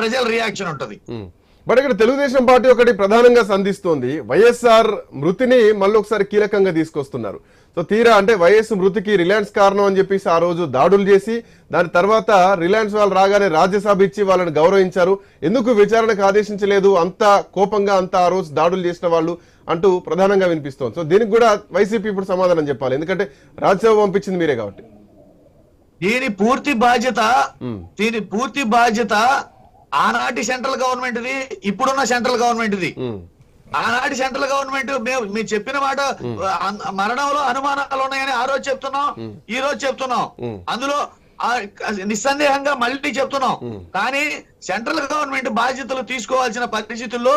ప్రజల రియాక్షన్ ఉంటది. బట్ ఇక్కడ తెలుగుదేశం పార్టీ ఒకటి ప్రధానంగా సంధిస్తోంది. వైఎస్ఆర్ మృతిని మళ్ళీ ఒకసారి కీలకంగా తీసుకొస్తున్నారు. సో తీరా అంటే వైఎస్ మృతికి రిలయన్స్ కారణం అని చెప్పేసి ఆ రోజు దాడులు చేసి దాని తర్వాత రిలయన్స్ వాళ్ళు రాగానే రాజ్యసభ ఇచ్చి వాళ్ళని గౌరవించారు. ఎందుకు విచారణకు ఆదేశించలేదు? అంత కోపంగా అంత ఆ రోజు దాడులు చేసిన వాళ్ళు అంటూ ప్రధానంగా వినిపిస్తోంది. సో దీనికి కూడా వైసీపీ ఇప్పుడు సమాధానం చెప్పాలి. ఎందుకంటే రాజ్యసభ పంపించింది మీరే కాబట్టి. దీని పూర్తి బాధ్యత. దీని పూర్తి బాధ్యత ఆనాటి సెంట్రల్ గవర్నమెంట్ ది ఇప్పుడున్న సెంట్రల్ గవర్నమెంట్ ది. ఆనాటి సెంట్రల్ గవర్నమెంట్ మేము మీరు చెప్పిన మాట మరణంలో అనుమానాలు ఉన్నాయని ఆ రోజు చెప్తున్నాం ఈ రోజు చెప్తున్నాం. అందులో నిస్సందేహంగా మళ్ళీ చెప్తున్నాం. కానీ సెంట్రల్ గవర్నమెంట్ బాధ్యతలు తీసుకోవాల్సిన పరిస్థితుల్లో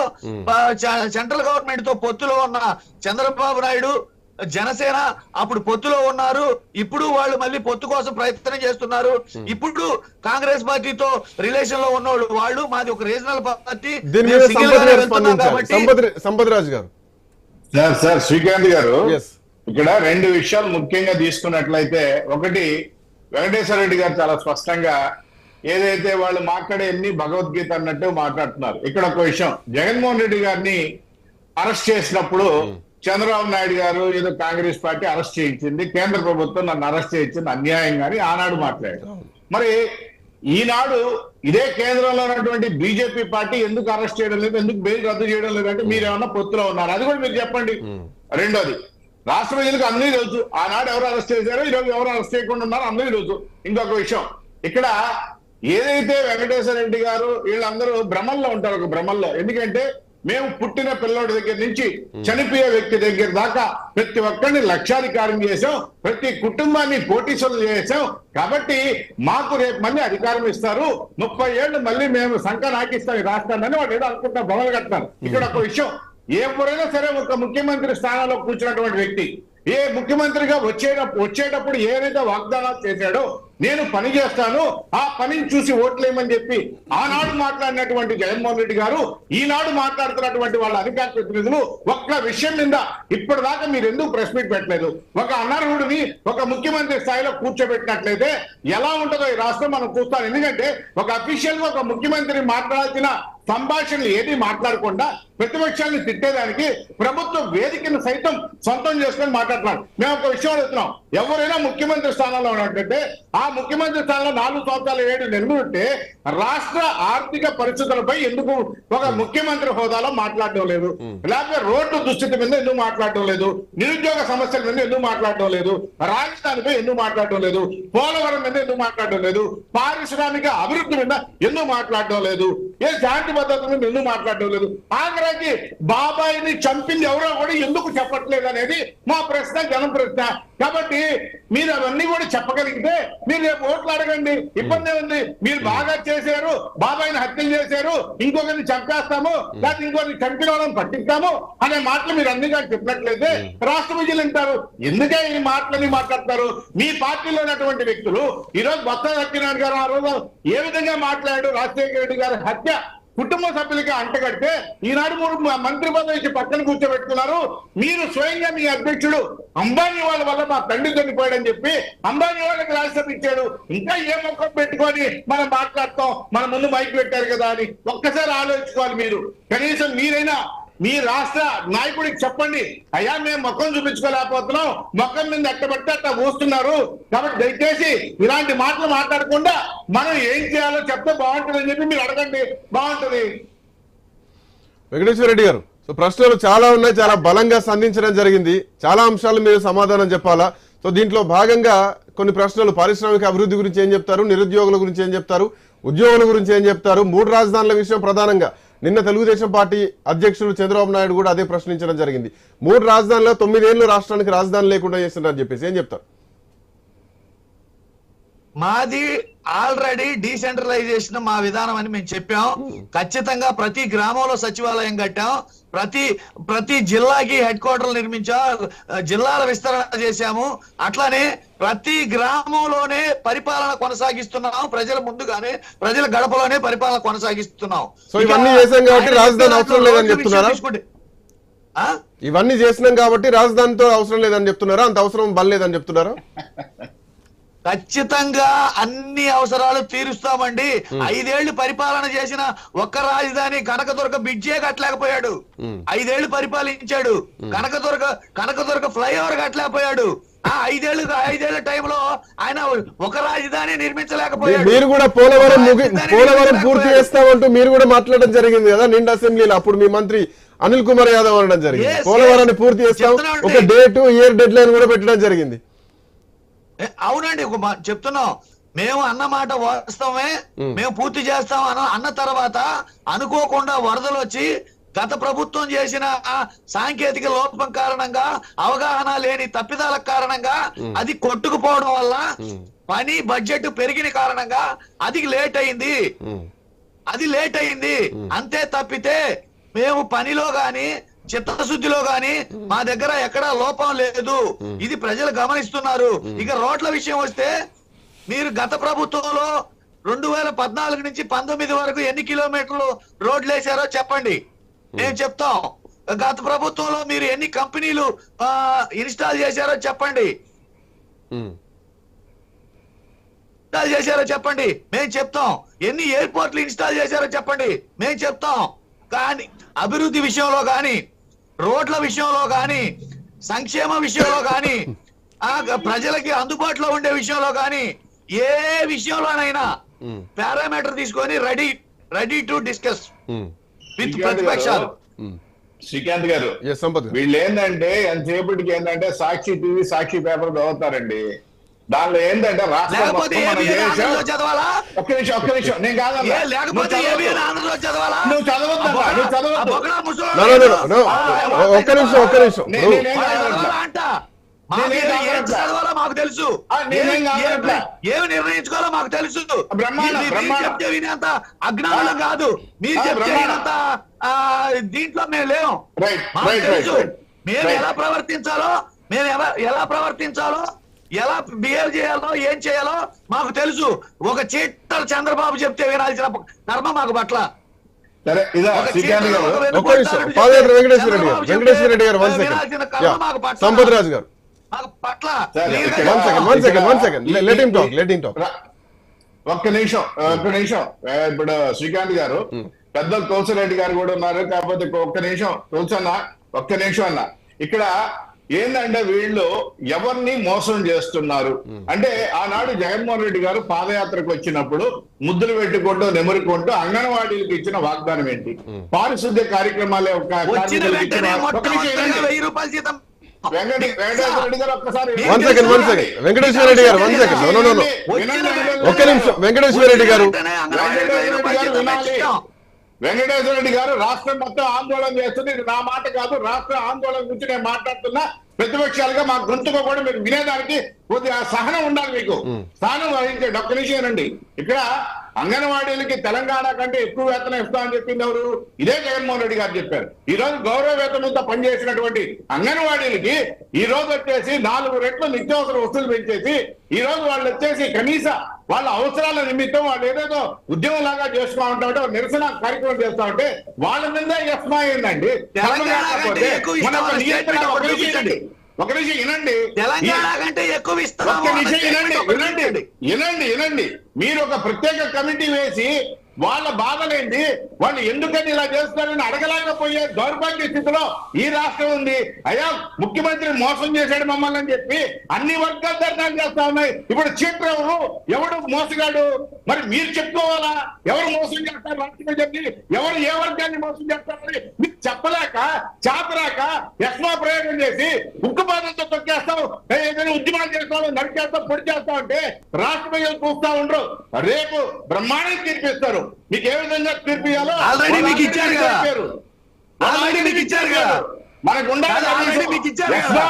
సెంట్రల్ గవర్నమెంట్తో పొత్తులో ఉన్న చంద్రబాబు నాయుడు జనసేన అప్పుడు పొత్తులో ఉన్నారు. ఇప్పుడు వాళ్ళు మళ్ళీ పొత్తు కోసం ప్రయత్నం చేస్తున్నారు. ఇప్పుడు కాంగ్రెస్ పార్టీతో రిలేషన్లో ఉన్నోళ్ళు వాళ్ళు మాది ఒక రీజనల్ పార్టీ. దీని మేము మీద single సంపత్ గానే గారు సార్ సార్ శ్రీకాంత్ గారు. ఇక్కడ రెండు విషయాలు ముఖ్యంగా తీసుకున్నట్లయితే ఒకటి వెంకటేశ్వర రెడ్డి గారు చాలా స్పష్టంగా ఏదైతే వాళ్ళు మాట్లాడేది భగవద్గీత అన్నట్టు మాట్లాడుతున్నారు. ఇక్కడ ఒక విషయం జగన్మోహన్ రెడ్డి గారిని అరెస్ట్ చేసినప్పుడు చంద్రబాబు నాయుడు గారు ఏదో కాంగ్రెస్ పార్టీ అరెస్ట్ చేయించింది కేంద్ర ప్రభుత్వం నన్ను అరెస్ట్ చేయించింది అన్యాయంగా అని ఆనాడు మాట్లాడారు. మరి ఈనాడు ఇదే కేంద్రంలో ఉన్నటువంటి బీజేపీ పార్టీ ఎందుకు అరెస్ట్ చేయడం లేదు ఎందుకు బెయిల్ రద్దు చేయడం లేదు అంటే మీరు ఏమన్నా పొత్తులో ఉన్నారు? అది కూడా మీరు చెప్పండి. రెండోది రాష్ట్ర ప్రజలకు అందరూ తెలుసు. ఆనాడు ఎవరు అరెస్ట్ చేశారో ఈరోజు ఎవరు అరెస్ట్ చేయకుండా ఉన్నారో అందరూ తెలుసు. ఇంకొక విషయం ఇక్కడ ఏదైతే వెంకటేశ్వర రెడ్డి గారు వీళ్ళందరూ భ్రమల్లో ఉంటారు ఒక భ్రమల్లో ఎందుకంటే మేము పుట్టిన పిల్లోడి దగ్గర నుంచి చనిపోయే వ్యక్తి దగ్గర దాకా ప్రతి ఒక్కరిని లక్షాధికారం చేసాం ప్రతి కుటుంబాన్ని కోటీసులు చేసాం కాబట్టి మాకు రేపు మళ్ళీ అధికారం ఇస్తారు. ముప్పై ఏళ్ళు మళ్ళీ మేము సంఖ నాకిస్తాం రాస్తానని వాడు ఏదో అనుకుంటా బొమ్మలు కట్టారు ఇక్కడ ఒక విషయం ఎవరైనా సరే ఒక ముఖ్యమంత్రి స్థానంలో కూర్చున్నటువంటి వ్యక్తి ఏ ముఖ్యమంత్రిగా వచ్చేటప్పుడు వచ్చేటప్పుడు ఏదైతే వాగ్దానాలు చేశాడో నేను పని చేస్తాను ఆ పనిని చూసి ఓట్లేయమని చెప్పి ఆనాడు మాట్లాడినటువంటి జగన్మోహన్ రెడ్డి గారు ఈనాడు మాట్లాడుతున్నటువంటి వాళ్ళ అధికార ప్రతినిధులు ఒక్క విషయం మీద ఇప్పటిదాకా మీరు ఎందుకు ప్రెస్ మీట్ పెట్టలేదు? ఒక అనర్హుడిని ఒక ముఖ్యమంత్రి స్థాయిలో కూర్చోబెట్టినట్లయితే ఎలా ఉంటుందో ఈ రాష్ట్రం మనం చూస్తాం. ఎందుకంటే ఒక అఫీషియల్గా ఒక ముఖ్యమంత్రిని మాట్లాడాల్సిన సంభాషణలు ఏది మాట్లాడకుండా ప్రతిపక్షాన్ని తిట్టేదానికి ప్రభుత్వ వేదికను సైతం సొంతం చేసుకొని మాట్లాడుతున్నాడు మేము ఒక విషయం అడుగుతున్నాం. ఎవరైనా ముఖ్యమంత్రి స్థానంలో ఉన్నట్టయితే ఆ ముఖ్యమంత్రి స్థానంలో నాలుగు సంవత్సరాల ఏడు నెలలు ఉంటే రాష్ట్ర ఆర్థిక పరిస్థితులపై ఎందుకు ఒక ముఖ్యమంత్రి హోదాలో మాట్లాడడం లేదు? లేకపోతే రోడ్డు దుస్థితి మీద ఎందుకు మాట్లాడడం లేదు? నిరుద్యోగ సమస్యల మీద ఎందుకు మాట్లాడడం లేదు? రాజధానిపై ఎందుకు మాట్లాడడం లేదు? పోలవరం మీద ఎందుకు మాట్లాడడం లేదు? పారిశ్రామిక అభివృద్ధి మీద ఎందుకు మాట్లాడడం లేదు? ఏ శాంతి మీద ఎందుకు మాట్లాడడం లేదు. ఆఖరాకి బాబాయిని చంపింది ఎవరో కూడా ఎందుకు చెప్పట్లేదు అనేది మా ప్రశ్న జనం ప్రశ్న. కాబట్టి మీరు అవన్నీ కూడా చెప్పగలిగితే మీరు రేపు ఓట్లు అడగండి ఇబ్బంది ఉంది మీరు బాగా చేశారు బాబాయిని హత్యలు చేశారు ఇంకొకరిని చంపేస్తాము లేకపోతే ఇంకొకరిని చంపిన వాళ్ళని పట్టిస్తాము అనే మాటలు మీరు అన్ని కానీ చెప్పినట్లయితే రాష్ట్ర ప్రజలు వింటారు. ఎందుకే ఈ మాటలని మాట్లాడతారు? మీ పార్టీలో ఉన్నటువంటి వ్యక్తులు ఈ రోజు బొత్స సత్యనారాయణ గారు ఆ రోజు ఏ విధంగా మాట్లాడాడు? రాజశేఖర రెడ్డి గారి హత్య కుటుంబ సభ్యులకి అంటగడితే ఈనాడు మూడు మంత్రి పదవి పక్కన కూర్చోబెట్టుకున్నారు. మీరు స్వయంగా మీ అధ్యక్షుడు అంబానీ వాళ్ళ వల్ల మా తండ్రి చనిపోయాడని చెప్పి అంబానీ వాళ్ళకి రాజ్యసభ ఇచ్చాడు. ఇంకా ఏ మొక్క పెట్టుకొని మనం మాట్లాడతాం మన ముందు మైక్ పెట్టారు కదా అని ఒక్కసారి ఆలోచించుకోవాలి మీరు. కనీసం మీరైనా మీ రాష్ట్ర నాయకుడికి చెప్పండి. అయ్యా మేము మొక్కం చూపించుకోలేకపోతున్నాం. మొక్కం మీద ఎట్టబట్టి అట్లా పోస్తున్నారు కాబట్టి దయచేసి ఇలాంటి మాటలు మాట్లాడకుండా మనం ఏం చేయాలో చెప్తే బాగుంటుందని చెప్పి మీరు అడగండి. బాగుంటుంది. వెంకటేశ్వర రెడ్డి గారు సో ప్రశ్నలు చాలా ఉన్నాయి. చాలా బలంగా సంధించడం జరిగింది. చాలా అంశాలు మీరు సమాధానం చెప్పాలా? సో దీంట్లో భాగంగా కొన్ని ప్రశ్నలు. పారిశ్రామిక అభివృద్ధి గురించి ఏం చెప్తారు? నిరుద్యోగుల గురించి ఏం చెప్తారు? ఉద్యోగుల గురించి ఏం చెప్తారు? మూడు రాజధానుల విషయం ప్రధానంగా. నిన్న తెలుగుదేశం పార్టీ అధ్యక్షుడు చంద్రబాబు నాయుడు కూడా అదే ప్రశ్నించడం జరిగింది. మూడు రాజధానిలో తొమ్మిదేళ్ళు రాష్ట్రానికి రాజధాని లేకుండా చేస్తున్నారని చెప్పేసి ఏం చెప్తారు? మాది ఆల్రెడీ డీసెంట్రలైజేషన్ మా విధానం అని మేము చెప్పాం. ఖచ్చితంగా ప్రతి గ్రామంలో సచివాలయం కట్టాం. ప్రతి ప్రతి జిల్లాకి హెడ్ క్వార్టర్లు నిర్మించాం జిల్లాల విస్తరణ చేశాము. అట్లానే ప్రతి గ్రామంలోనే పరిపాలన కొనసాగిస్తున్నాం. ప్రజల ముందుగానే ప్రజల గడపలోనే పరిపాలన కొనసాగిస్తున్నాం. సో ఇవన్నీ చేశాం కాబట్టి రాజధాని అవసరం లేదని చెప్తున్నారా? ఇవన్నీ చేసినాం కాబట్టి రాజధానితో అవసరం లేదని చెప్తున్నారా? అంత అవసరం బలేదని చెప్తున్నారా? ఖచ్చితంగా అన్ని అవసరాలు తీరుస్తామండి. ఐదేళ్ళు పరిపాలన చేసిన ఒక్క రాజధాని కనకదుర్గ బిడ్జే కట్టలేకపోయాడు. ఐదేళ్ళు పరిపాలించాడు. కనకదుర్గ కనకదుర్గ ఫ్లైఓవర్ కట్టలేకపోయాడు. ఆ ఐదేళ్ళు ఐదేళ్ళ టైంలో ఆయన ఒక రాజధాని నిర్మించలేకపోయాడు. మీరు కూడా పోలవరం పోలవరం పూర్తి. చేస్తామంటూ మీరు కూడా మాట్లాడడం జరిగింది కదా నిండు అసెంబ్లీలో. అప్పుడు మీ మంత్రి అనిల్ కుమార్ యాదవ్ అనడం జరిగింది. పోలవరాన్ని. పూర్తి చేస్తాం. ఒక డేట్ ఇయర్ డెడ్ లైన్ కూడా పెట్టడం జరిగింది. అవునండి చెప్తున్నాం. మేము అన్న మాట వాస్తవమే. మేము పూర్తి చేస్తాం అన్న అన్న తర్వాత అనుకోకుండా వరదలు వచ్చి గత ప్రభుత్వం చేసిన సాంకేతిక లోపం కారణంగా అవగాహన లేని తప్పిదాల కారణంగా అది కొట్టుకుపోవడం వల్ల. పని బడ్జెట్ పెరిగిన కారణంగా అది లేట్ అయింది. అది లేట్ అయింది. అంతే తప్పితే మేము పనిలో గాని చిత్తశుద్ధిలో గాని మా దగ్గర ఎక్కడా లోపం లేదు. ఇది ప్రజలు గమనిస్తున్నారు. ఇక రోడ్ల విషయం వస్తే మీరు గత ప్రభుత్వంలో రెండు వేల పద్నాలుగు నుంచి పంతొమ్మిది వరకు ఎన్ని కిలోమీటర్లు రోడ్లు వేశారో చెప్పండి మేము చెప్తాం. గత ప్రభుత్వంలో మీరు ఎన్ని కంపెనీలు ఇన్స్టాల్ చేశారో చెప్పండి. ఇన్స్టాల్ చేశారో చెప్పండి. మేము చెప్తాం. ఎన్ని ఎయిర్పోర్ట్లు ఇన్స్టాల్ చేశారో చెప్పండి. మేము చెప్తాం. కానీ అభివృద్ధి విషయంలో కానీ రోడ్ల విషయంలో కానీ సంక్షేమ విషయంలో కానీ ప్రజలకి అందుబాటులో ఉండే విషయంలో కానీ ఏ విషయంలోనైనా పారామీటర్ తీసుకొని ready ready to discuss. With ప్రతిపక్షాలు. శ్రీకాంత్ గారు ఎస్ సంపత్ గారు. వీళ్ళు ఏంటంటే ఎంతసేపటికి ఏంటంటే సాక్షి టీవీ సాక్షి పేపర్ చదువుతారండి దానిలో ఏంటంటే రాష్ట్రం ఒక్క నిమిషం ఒక్క నిమిషం నేను నువ్వు చదవద్దు. నువ్వు చదవద్దు. ఒక్క నిమిషం ఒక్క నిమిషం. అంట? మాకు తెలుసు. ఏమి నిర్ణయించుకోవాలో మాకు తెలుసు. చెప్తే వినేంత అజ్ఞానం కాదు. మీరు చెప్తే. వినంత దీంట్లో మేము లేము. మాకు తెలుసు. మేము. ఎలా ప్రవర్తించాలో మేము ఎలా ప్రవర్తించాలో ఎలా బిహేవ్ చేయాలో ఏం చేయాలో మాకు తెలుసు. ఒక చీటర్ చంద్రబాబు చెప్తే వినాల్సిన కర్మ మాకు పట్ల. సంపత్ రాజు గారు ఒక్క నిమిషం ఒక్క నిమిషం. ఇప్పుడు శ్రీకాంత్ గారు పెద్దలు తులసిరెడ్డి గారు కూడా ఉన్నారు కాకపోతే ఒక్క నిమిషం తులసన్న ఒక్క నిమిషం అన్న. ఇక్కడ ఏందంటే వీళ్ళు ఎవరిని మోసం చేస్తున్నారు? అంటే ఆనాడు జగన్మోహన్ రెడ్డి గారు పాదయాత్రకు వచ్చినప్పుడు ముద్దులు పెట్టుకుంటూ నెమరుకుంటూ అంగన్వాడీలకు ఇచ్చిన వాగ్దానం ఏంటి? పారిశుద్ధ్య కార్యక్రమాలే వెంకటేశ్వర రెడ్డి గారు one second one second Venkateswara Reddy గారు one second no no no ఒక్క నిమిషం. వెంకటేశ్వర రెడ్డి గారు. వెంకటేశ్వర రెడ్డి గారు రాష్ట్రం మొత్తం ఆందోళన చేస్తుంది. ఇది నా మాట కాదు. రాష్ట్ర ఆందోళన గురించి నేను మాట్లాడుతున్నా. ప్రతిపక్షాలుగా మా గొంతుగా కూడా మీరు వినేదానికి కొద్దిగా సహనం ఉండాలి మీకు. స్థానం వహించండి ఒక్క నిమిషం ఏనండి. ఇక్కడ అంగన్వాడీలకి తెలంగాణ కంటే ఎక్కువ వేతనం ఇస్తామని చెప్పింది ఎవరు? ఇదే జగన్మోహన్ రెడ్డి గారు చెప్పారు. ఈ రోజు గౌరవ వేతనంతో పనిచేసినటువంటి అంగన్వాడీలకి ఈ రోజు వచ్చేసి నాలుగు రెట్లు నిత్యావసర వస్తువులు పెంచేసి ఈ రోజు వాళ్ళు వచ్చేసి కనీస వాళ్ళ అవసరాల నిమిత్తం వాళ్ళు ఏదేదో ఉద్యమం లాగా చేస్తూ ఉంటామంటే ఒక నిరసన కార్యక్రమం చేస్తా ఉంటే వాళ్ళ మీద ఎస్మా అయిందండి. ఒక ఒక చూపించండి. వినండి. ఒక తెలంగాణ కంటే ఎక్కువ అన్న నిమిషం వినండి వినండి. వినండి వినండి. మీరు ఒక ప్రత్యేక కమిటీ వేసి వాళ్ళ బాధలేంటి? వాళ్ళు ఎందుకని ఇలా చేస్తారని అడగలేకపోయే దౌర్భాగ్య స్థితిలో ఈ రాష్ట్రం ఉంది. అయ్యా ముఖ్యమంత్రి మోసం చేశాడు మమ్మల్ని అని చెప్పి అన్ని వర్గాలు ధర్నాలు చేస్తా ఉన్నాయి. ఇప్పుడు చీటర్ ఎవరు ఎవడు మోసగాడు? మరి మీరు చెప్పుకోవాలా? ఎవరు మోసం చేస్తారు? రాష్ట్రం చెప్పి ఎవరు ఏ వర్గాన్ని మోసం చేస్తారని చెప్పలేక చేతరాక యస్మా ప్రయోగం చేసి ఉక్కుపాదంతో తొక్కేస్తాం. ఏదైనా ఉద్యమాలు చేస్తాం నరికేస్తాం పొడి చేస్తాం అంటే రాష్ట్ర ప్రజలు చూస్తా ఉండరు. రేపు బ్రహ్మాండం తీర్పిస్తారు. మీకు ఏ విధంగా తీర్పు ఇవ్వాలో Already మీకు వాళ్ళు ఇచ్చారు కదా. చెప్పారు. Already మీకు ఇచ్చారు కదా. మనకు ఉండాలి కాదు, already మీకు ఇచ్చారు కదా.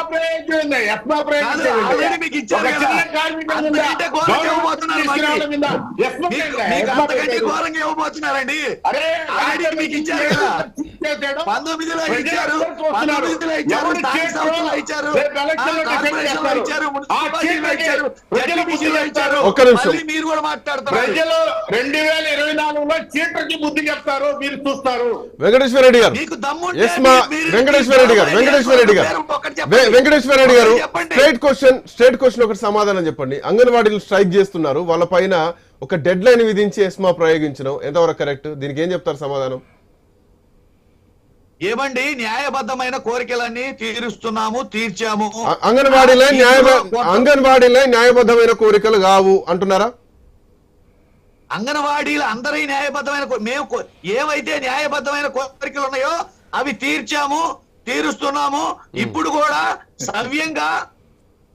ఇచ్చారు పంతొమ్మిదిలో ఇచ్చారు. పంతొమ్మిదిలో ఇచ్చారు. ఇచ్చారు. ఇచ్చారు. ఒక్క నిమిషం. మళ్ళీ మీరు కూడా మాట్లాడుతున్నారు ప్రజలు రెండు వేల ఇరవై నాలుగులో చీటర్కి బుద్ధి చెప్తారు మీరు చూస్తారు. వెంకటేశ్వర రెడ్డి గారు. మీకు వెంకటేశ్వర రెడ్డి గారు వెంకటేశ్వర రెడ్డి గారు. వెంకటేశ్వర రెడ్డి గారు. స్ట్రైట్ క్వశ్చన్ స్ట్రైట్ క్వశ్చన్ ఒకటి సమాధానం చెప్పండి. అంగన్వాడీలు స్ట్రైక్ చేస్తున్నారు. వాళ్ళ పైన ఒక డెడ్ లైన్ విధించి ఎస్మా ప్రయోగించడం ఎంతవరకు కరెక్ట్? దీనికి ఏం చెప్తారు సమాధానం? ఏమండి న్యాయబద్ధమైన కోరికలన్నీ తీరుస్తున్నాము తీర్చాము. అంగన్వాడీలే న్యాయ అంగన్వాడీలే న్యాయబద్ధమైన కోరికలు కావు అంటున్నారా? అంగన్వాడీలు అందరి న్యాయబద్ధమైన మేము ఏవైతే న్యాయబద్ధమైన కోరికలు ఉన్నాయో అవి తీర్చాము తీరుస్తున్నాము. ఇప్పుడు కూడా సవ్యంగా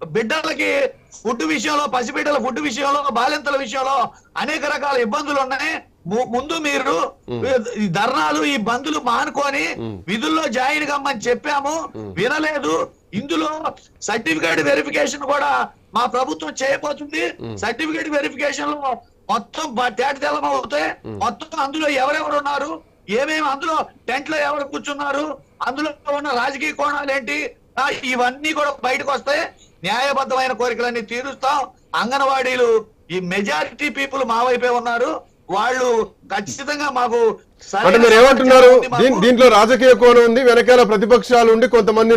బిడ్డలకి ఫుడ్ విషయంలో పసిబిడ్డల ఫుడ్ విషయంలో బాలింతల విషయంలో అనేక రకాల ఇబ్బందులు ఉన్నాయి ముందు మీరు ఈ ధర్నాలు ఈ బంధులు మానుకొని విధుల్లో జాయిన్ కమ్మని చెప్పాము. వినలేదు. ఇందులో సర్టిఫికేట్ వెరిఫికేషన్ కూడా మా ప్రభుత్వం చేయబోతుంది. సర్టిఫికేట్ వెరిఫికేషన్లో మొత్తం బ- తేట తెల్లం అవుతాయి మొత్తం అందులో ఎవరెవరు ఉన్నారు? ఏమేమి అందులో టెంట్లో ఎవరు కూర్చున్నారు? అందులో ఉన్న రాజకీయ కోణాలు ఏంటి? ఇవన్నీ కూడా బయటకు వస్తాయి. న్యాయబద్ధమైన కోరికలన్నీ తీరుస్తాం. అంగన్వాడీలు ఈ మెజారిటీ పీపుల్ మా వైపే ఉన్నారు. వాళ్ళు ఖచ్చితంగా మాకు అంటే మీరు ఏమంటున్నారు దీంట్లో రాజకీయ కోణం ఉంది వెనకాల ప్రతిపక్షాలు ఉండి కొంతమంది